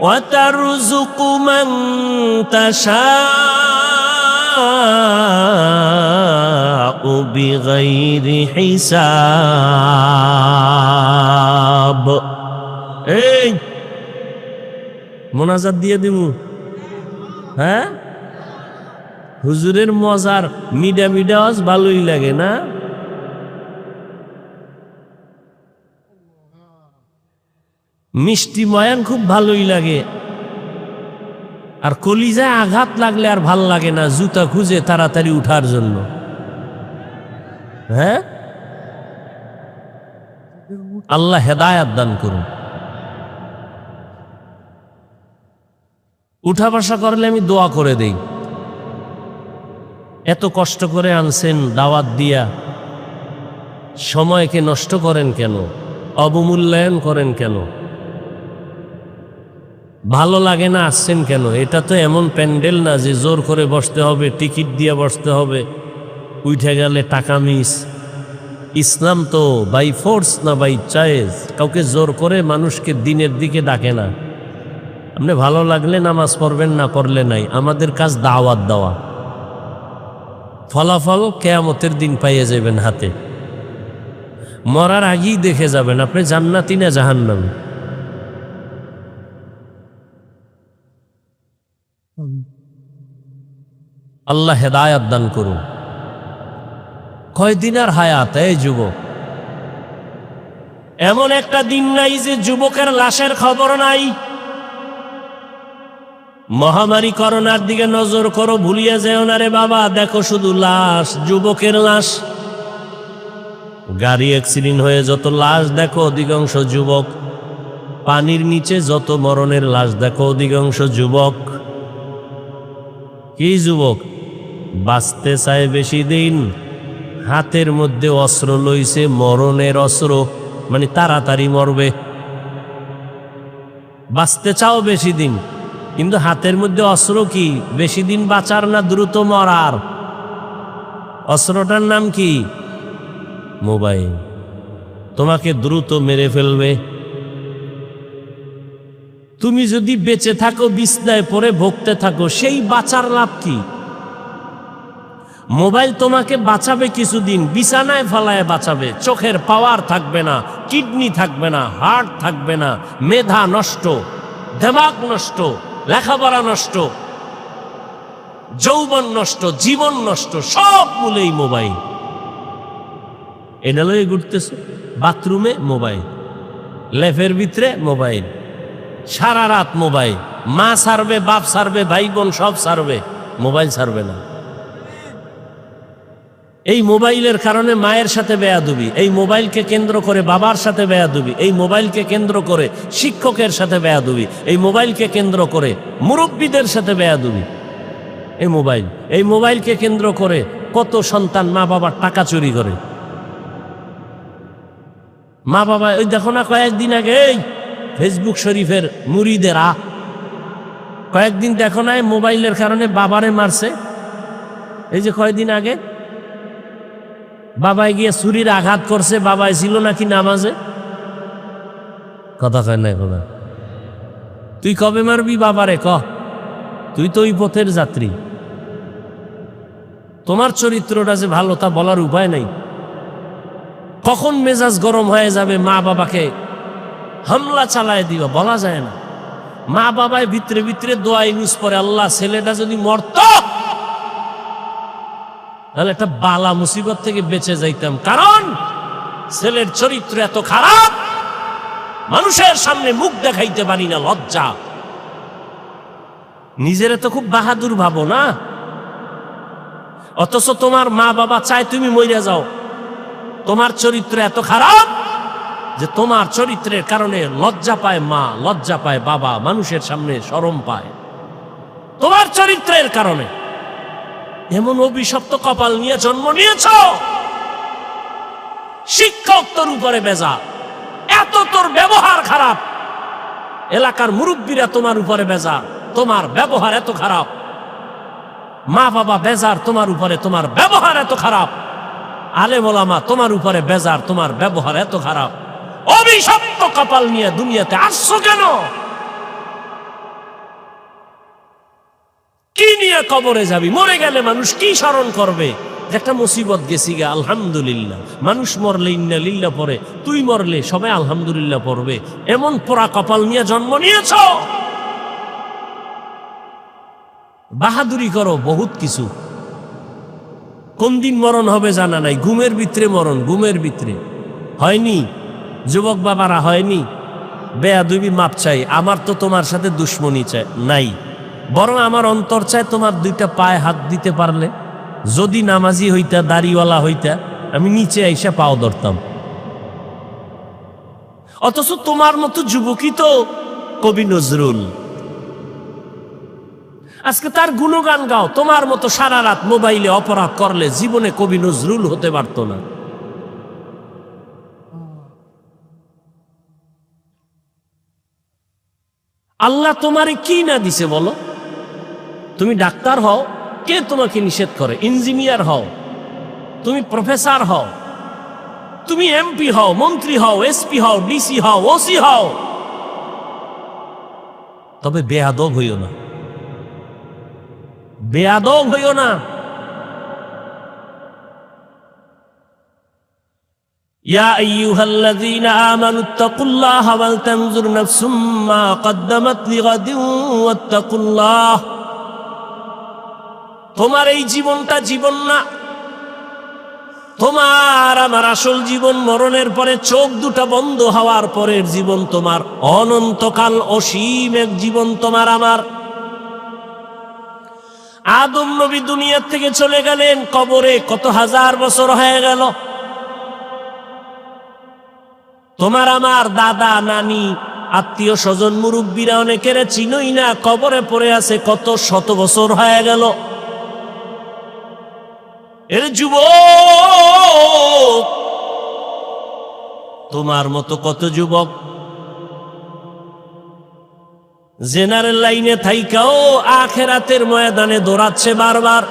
وترزق من تشاء بغير حساب এই মোনাজাত দিয়ে দিমু হ্যাঁ হুজুরের মজার মিডা মিডা আওয়াজ ভালোই লাগে না মিষ্টি ময়ান খুব ভালোই লাগে। আর কলিজায় আঘাত লাগলে আর ভালো লাগে না জুতা খুঁজে তাড়াতাড়ি উঠার জন্য। হ্যাঁ? আল্লাহ হেদায়াত দান করুন। উঠা বসা করলে আমি দোয়া করে দেই। এত কষ্ট করে আনছেন দাওয়াত দিয়া। সময়কে নষ্ট করেন কেন? অবমূল্যায়ন করেন কেন? ভালো লাগে না, আসছেন কেন? এটা তো এমন প্যান্ডেল না যে জোর করে বসতে হবে, টিকিট দিয়ে বসতে হবে, উঠে গেলে টাকা মিস। ইসলাম তো বাই ফোর্স না বাই চয়েস কাউকে জোর করে মানুষকে দিনের দিকে ডাকে না। আপনি ভালো লাগলে নামাজ পড়বেন, না পড়লে নাই, আমাদের কাজ দাওয়াত দেওয়া। ফলাফল কেয়ামতের দিন পাইয়ে যাবেন হাতে। মরার আগেই দেখে যাবেন, আপনি জান্নাতি না জাহান্নামী? আল্লাহ হেদায়াত দান করুন। কয়দিন আর হায়াত, এই যুবক? এমন একটা দিন নাই যে যুবকের লাশের খবর নাই। মহামারী করোনার দিকে নজর করো, ভুলিয়ে যেও না রে বাবা। দেখো শুধু লাশ, যুবকের লাশ। গাড়ি অ্যাক্সিডেন্ট হয়ে যত লাশ দেখো, অধিকাংশ যুবক। পানির নিচে যত মরণের লাশ দেখো, অধিকাংশ যুবক। কি যুবক? বাঁচতে চায় বেশি দিন, হাতের মধ্যে অস্ত্র লইছে, মরণের অস্ত্র মানে তাড়াতাড়ি মরবে। বাঁচতে চাও বেশি দিন, কিন্তু হাতের মধ্যে অস্ত্র কি? বেশি দিন বাঁচার না দ্রুত মরার? অস্ত্রটার নাম কি? মোবাইল। তোমাকে দ্রুত মেরে ফেলবে। তুমি যদি বেঁচে থাকো, বিছনায় পরে ভুগতে থাকো, সেই বাঁচার লাভ কি? মোবাইল তোমাকে বাঁচাবে কিছুদিন, বিছানায় ফালায় বাঁচাবে। চোখের পাওয়ার থাকবে না, কিডনি থাকবে না, হার্ট থাকবে না, মেধা নষ্ট, দেমাগ নষ্ট, লেখাপড়া নষ্ট, যৌবন নষ্ট, জীবন নষ্ট, সব মূলেই মোবাইল। এটা লয়ে ঘুরতেছে? বাথরুমে? মোবাইল। লেফের ভিতরে? মোবাইল। সারা রাত মোবাইল। মা সারবে, বাপ সারবে, ভাই বোন সব সারবে। মোবাইল সারবে না। এই মোবাইলের কারণে মায়ের সাথে বেয়াদুবি, এই মোবাইলকে কেন্দ্র করে বাবার সাথে বেয়াদুবি, এই মোবাইলকে কেন্দ্র করে শিক্ষকের সাথে বেয়াদুবি, এই মোবাইলকে কেন্দ্র করে মুরব্বীদের সাথে বেয়াদুবি। এই মোবাইল, এই মোবাইলকে কেন্দ্র করে কত সন্তান মা বাবার টাকা চুরি করে। মা বাবা ওই দেখো না কয়েকদিন আগে এই ফেসবুক শরীফের মুড়িদেরা, কয়েকদিন দেখো না মোবাইলের কারণে বাবারে মারছে। এই যে কয়েকদিন আগে বাবাই গিয়ে ছুরির আঘাত করছে, বাবাই ছিল নাকি নামাজে? কথা কয় না এখন তুই কবে মারবি বাবারে ক? তুই তো ওই পথের যাত্রী। তোমার চরিত্রটা যে ভালো, তা বলার উপায় নাই। কখন মেজাজ গরম হয়ে যাবে মা বাবাকে? হামলা চালায় দিবা, বলা যায় না। মা বাবায় ভিতরে ভিতরে দোয়া ইউজ করে আল্লাহ ছেলেটা যদি মরত তাহলে একটা বালা মুসিবত থেকে বেঁচে যাইতাম। কারণ ছেলের চরিত্র এত খারাপ, মানুষের সামনে মুখ দেখাইতে পারি না, লজ্জা। নিজের তো খুব বাহাদুর ভাবো না? অথচ তোমার মা বাবা চায় তুমি মইরা যাও। তোমার চরিত্র এত খারাপ যে তোমার চরিত্রের কারণে লজ্জা পায় মা, লজ্জা পায় বাবা, মানুষের সামনে সরম পায়। তোমার চরিত্রের কারণে। এমন অভিশপ্ত কপাল নিয়ে জন্ম নিয়েছ? শিক্ষক তোর উপরে বেজা এত তোর ব্যবহার খারাপ। এলাকার মুরব্বীরা তোমার উপরে বেজা তোমার ব্যবহার এত খারাপ। মা বাবা বেজার, তোমার উপরে তোমার ব্যবহার এত খারাপ। আলে ওলামা, তোমার উপরে বেজার, তোমার ব্যবহার এত খারাপ। অভিশপ্ত কপাল নিয়ে দুনিয়াতে আসছো কেন? নিয়ে কবরে যাবি, মরে গেলে মানুষ কি স্মরণ করবে? একটা মুসিবত গেছি গে, আলহামদুলিল্লাহ। মানুষ মরলে ইন্না লিল্লা পরে তুই মরলে সবাই আলহামদুলিল্লাহ পড়বে। এমন পোড়া কপাল নিয়ে জন্ম নিয়েছ? বাহাদুরি করো, বহুত কিছু। কোন দিন মরণ হবে জানা নাই, ঘুমের ভিতরে মরণ, ঘুমের ভিতরে। হয়নি? যুবক বাবারা, হয়নি? বেয়া দুবি মাপ চাই, আমার তো তোমার সাথে দুশ্মনী চাই, নাই। বরং আমার অন্তর চায় তোমার দুইটা পায়ে হাত দিতে পারলে। যদি নামাজি হইতা, দাড়িওয়ালা হইতা, আমি নিচে আইসা পাও ধরতাম। অথচ তোমার মতো যুবকই তো কবি নজরুল। আজকে তার গুণগান গাও, তোমার মতো সারা রাত মোবাইলে অপরাধ করলে জীবনে কবি নজরুল হতে পারত না। আল্লাহ তোমারে কি না দিছে বলো? তুমি ডাক্তার হও কে তোমাকে নিষেধ করে ইঞ্জিনিয়ার হও তুমি প্রফেসর হও তুমি এমপি হও মন্ত্রী হও এসপি হও ডিসি হও ওসি হও তবে বেয়াদব হইও না বেয়াদব হইও না يا أيها الذين آمنوا اتقوا الله ولتنظر نفس ما قدمت لغد واتقوا الله তোমার এই জীবনটা জীবন না। তোমার আমার আসল জীবন মরণের পরে চোখ দুটা বন্ধ হওয়ার পরের জীবন তোমার। অনন্তকাল অসীম এক জীবন তোমার আমার। আদম নবী দুনিয়ার থেকে চলে গেলেন, কবরে কত হাজার বছর হয়ে গেল। তোমার আমার দাদা, নানি, আত্মীয় স্বজন, মুরব্বীরা অনেকের চিনই না, কবরে পড়ে আছে কত শত বছর হয়ে গেল। এর তোমার মতো কত যুবক? জেনারেল লাইনে থাইকাও আখেরাতের ময়দানে দৌড়াচ্ছে বারবার।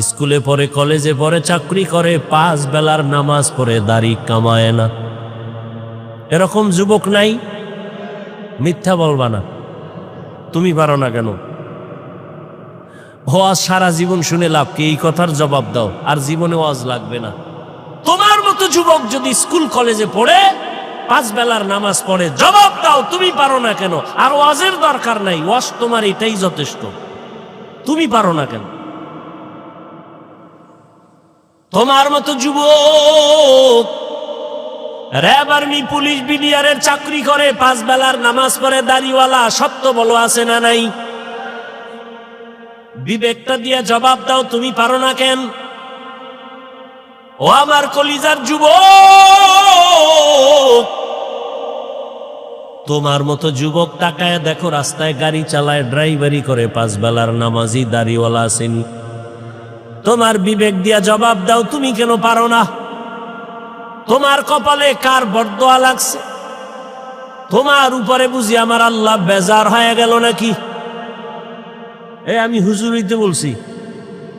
স্কুলে পড়ে, কলেজে পড়ে, চাকরি করে, পাঁচ বেলার নামাজ পড়ে, দাড়ি কামায় না। এরকম যুবক নাই? মিথ্যা বলবা না। তুমি পারো না কেন? ওয়াজ সারা জীবন শুনে লাভ কি? এই কথার জবাব দাও। আর জীবনে ওয়াজ লাগবে না। তোমার মতো যুবক যদি স্কুল, কলেজে পড়ে, পাঁচ বেলার নামাজ পড়ে, জবাব দাও, তুমি পারো না কেন? আর ওয়াজের দরকার নাই। ওয়াজ তোমার এটাই যথেষ্ট। তুমি পারো না কেন? তোমার মতো যুবক, র্যাব আর্মি, পুলিশ, বিডিআরের চাকরি করে, পাঁচ বেলার নামাজ পড়ে, দাড়িওয়ালা, সত্য বলো, আছে না নাই? বিবেকটা দিয়ে জবাব দাও, তুমি পারো না কেন? ও আমার কলিজার যুবক! তোমার মতো যুবক টাকায় দেখো, রাস্তায় গাড়ি চালায়, ড্রাইভারি করে পাঁচ বেলার নামাজি, দাড়িওয়ালা আসেনি তোমার বিবেক দিয়া জবাব দাও, তুমি কেন পারো না? তোমার কপালে কার বরদোয়া লাগছে? তোমার উপরে বুঝি আমার আল্লাহ বেজার হয়ে গেল নাকি? এ, আমি হুজুর হইতে বলছি।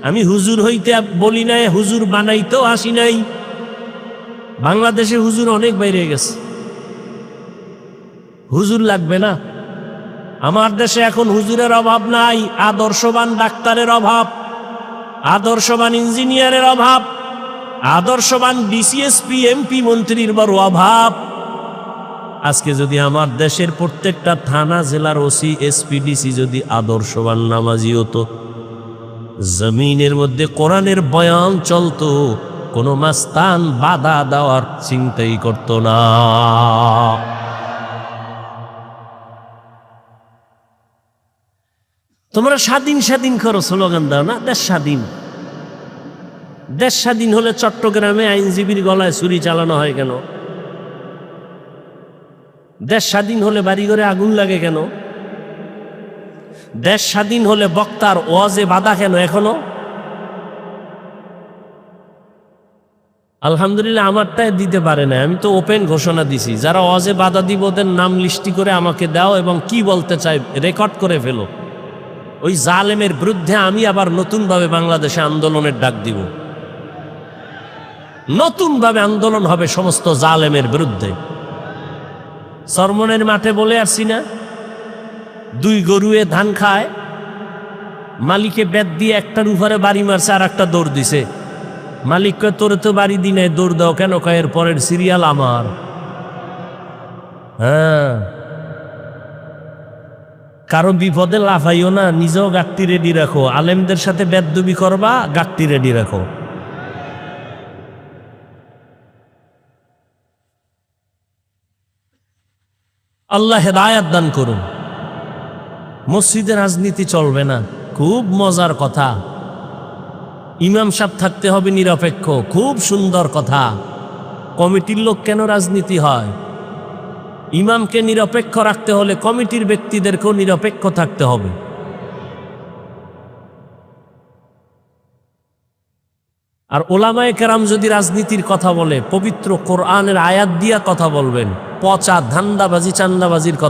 আমি হুজুর হইতে বলি নাই, হুজুর বানাইতেও আসি নাই। বাংলাদেশে হুজুর অনেক বাইরে গেছে। হুজুর লাগবে না। আমার দেশে এখন হুজুরের অভাব নাই, আদর্শবান ডাক্তারের অভাব, আদর্শবান ইঞ্জিনিয়ারের অভাব, আদর্শবান ডিসিএসপি এমপি, মন্ত্রীর বড় অভাব। আজকে যদি আমার দেশের প্রত্যেকটা থানা, জেলার ওসি এসপিডিসি যদি আদর্শবান নামাজি হতো জমিনের মধ্যে কোরআনের বয়ান চলতো, কোনো মাস্তান বাধা দেওয়ার চিন্তাই করত না। তোমরা স্বাধীন স্বাধীন করো স্লোগান দাও না, দেশ স্বাধীন। দেশ স্বাধীন হলে চট্টগ্রামে আইনজীবীর গলায় ছুরি চালানো হয় কেন? দেশ স্বাধীন হলে বাড়িঘরে আগুন লাগে কেন? দেশ স্বাধীন হলে বক্তার ওয়াজে বাধা কেন এখনও? আলহামদুলিল্লাহ, আমারটাই দিতে পারে না আমি তো ওপেন ঘোষণা দিছি। যারা ওয়াজে বাধা দিব, ওদের নাম লিস্টি করে আমাকে দাও এবং কি বলতে চাই, রেকর্ড করে ফেলো। ওই জালেমের বিরুদ্ধে আমি আবার নতুনভাবে বাংলাদেশে আন্দোলনের ডাক দিব। নতুনভাবে আন্দোলন হবে সমস্ত জালেমের বিরুদ্ধে। সরমনের মাঠে বলে আসছি না, দুই গরুয়ে ধান খায়, মালিকে বেদ দিয়ে একটার উপরে বাড়ি মারছে আর একটা দৌড় দিছে। মালিক কয়, তোরে তো বাড়ি দিনে দৌড় দাও কেন? কয়, এর পরের সিরিয়াল আমার। হ্যাঁ। কারও বিপদে লাফাইও না, নিজেও গাটটি রেডি রাখো। আলেমদের সাথে বেদবি করবা, গাটটি রেডি রাখো। আল্লাহ হেদায়াত দান করুন। মসজিদে রাজনীতি চলবে না, খুব মজার কথা। ইমাম সাহেব থাকতে হবে নিরপেক্ষ, খুব সুন্দর কথা। কমিটির লোক কেন রাজনীতি হয়? ইমামকে নিরপেক্ষ রাখতে হলে কমিটির ব্যক্তিদেরকেও নিরপেক্ষ থাকতে হবে। আর ওলামায়ে কেরাম যদি রাজনীতির কথা বলে, পবিত্র কোরআনের আয়াত দিয়া কথা বলবেন পচা ধান্দাবাজি চান্দাবাজির কথা।